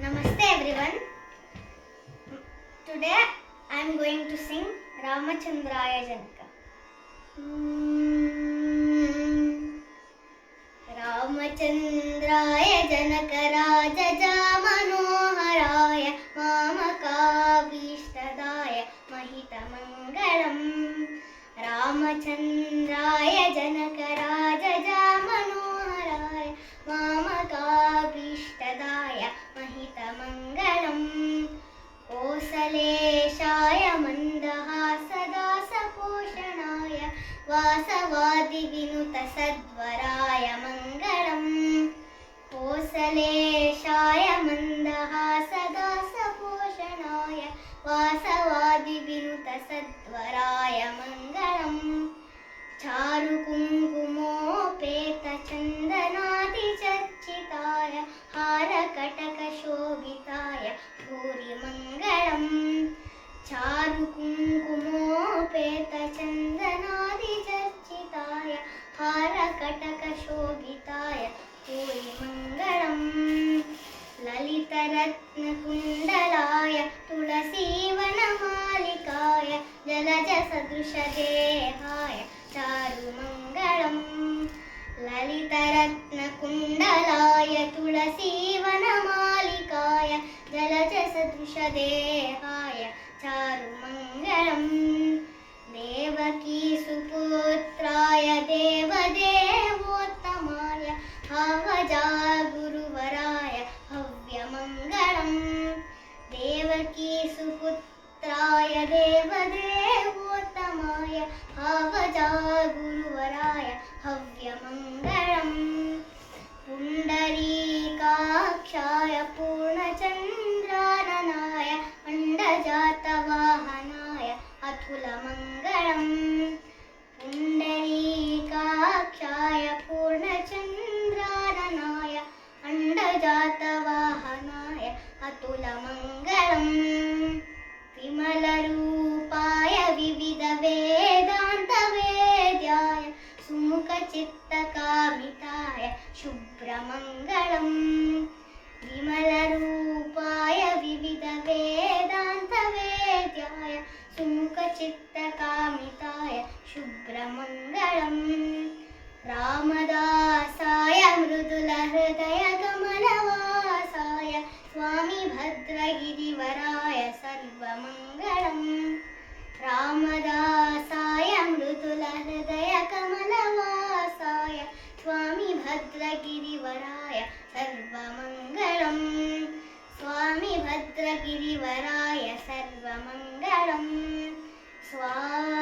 Namaste everyone. Today I am going to sing Ramachandraya Janaka. Hmm. Ramachandraya Janaka Rajaja Manoharaya Mamakavishthadaya Mahitamangalam Ramachandraya महितमङ्गलम् कोसलेशाय मन्दहासदासपोषणाय वासवादिविनुतसद्वराय मङ्गलम् कोसलेशाय मन्दहासदासपोषणाय वासवादिविनुतसद्वराय मङ्गलम् चारुकुङ्कुमोपेतचन्दनादिचर्चिताय యోగితాయ భూరి మంగళం. చారు కుంకుమోపేత చందనాది చర్చితాయ హారకటక శోభితాయ భూరి మంగళం. లలితరత్నకుండలాయ తులసీవనమాలికాయ జలజ సదృశదేహాయ చారుమంగళం లలితరత్నకుండలాయ తులసీవన जलजसदृशदेहाय चारुमङ्गलम्। देवकीसुपुत्राय देवदेवोत्तमाय हवजा गुरुवराय भव्यमङ्गलम् देवकी सुपुत्राय देवदेवोत्तमाय हवजा गुरु अतुलमङ्गलम् विमलरूपाय विविधवेदान्तवेद्याय सुमुखचित्तकामिताय शुभ्रमङ्गलम् विमलरूपाय विविधवेदान्तवेद्याय सुमुखचित्तकामिताय शुभ्रमङ्गलम् रामदासाय स्वामी भद्रगिरिवराय सर्वमङ्गलम् स्वा